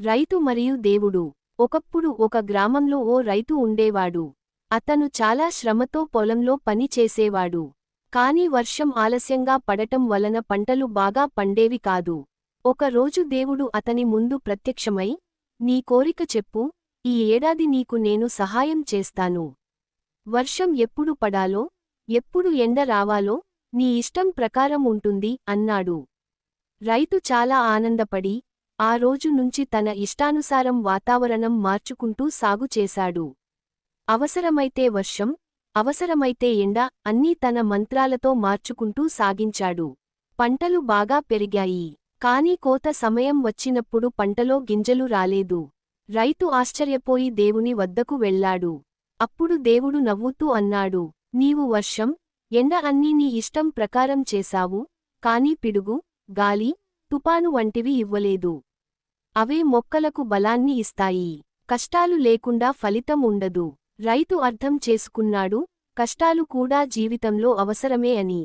రైతు మరియు దేవుడు. ఒకప్పుడు ఒక గ్రామంలో ఓ రైతు ఉండేవాడు. అతను చాలా శ్రమతో పొలంలో పని చేసేవాడు. కాని వర్షం ఆలస్యంగా పడటం వలన పంటలు బాగా పండేవి కాదు. ఒకరోజు దేవుడు అతని ముందు ప్రత్యక్షమై నీ కోరిక చెప్పు. ఈ ఏడాది నీకు నేను సహాయం చేస్తాను. వర్షం ఎప్పుడు పడాలో ఎప్పుడు ఎండ రావాలో నీ ఇష్టం ప్రకారం ఉంటుంది అన్నాడు. రైతు చాలా ఆనందపడి ఆ రోజు నుంచి తన ఇష్టానుసారం వాతావరణం మార్చుకుంటూ సాగు చేశాడు. అవసరమైతే వర్షం అవసరమైతే ఎండ అన్నీ తన మంత్రాలతో మార్చుకుంటూ సాగించాడు. పంటలు బాగా పెరిగాయి. కాని కోత సమయం వచ్చినప్పుడు పంటలో గింజలు రాలేదు. రైతు ఆశ్చర్యపోయి దేవుని వద్దకు వెళ్ళాడు. అప్పుడు దేవుడు నవ్వుతూ అన్నాడు నీవు వర్షం ఎండ అన్నీ నీ ఇష్టం ప్రకారం చేశావు కాని పిడుగు గాలి తుపాను వంటివి ఇవ్వలేదు. అవే మొక్కలకు బలాన్ని ఇస్తాయి. కష్టాలు లేకుండా ఫలితం ఉండదు. రైతు అర్థం చేసుకున్నాడు కష్టాలు కూడా జీవితంలో అవసరమే అని.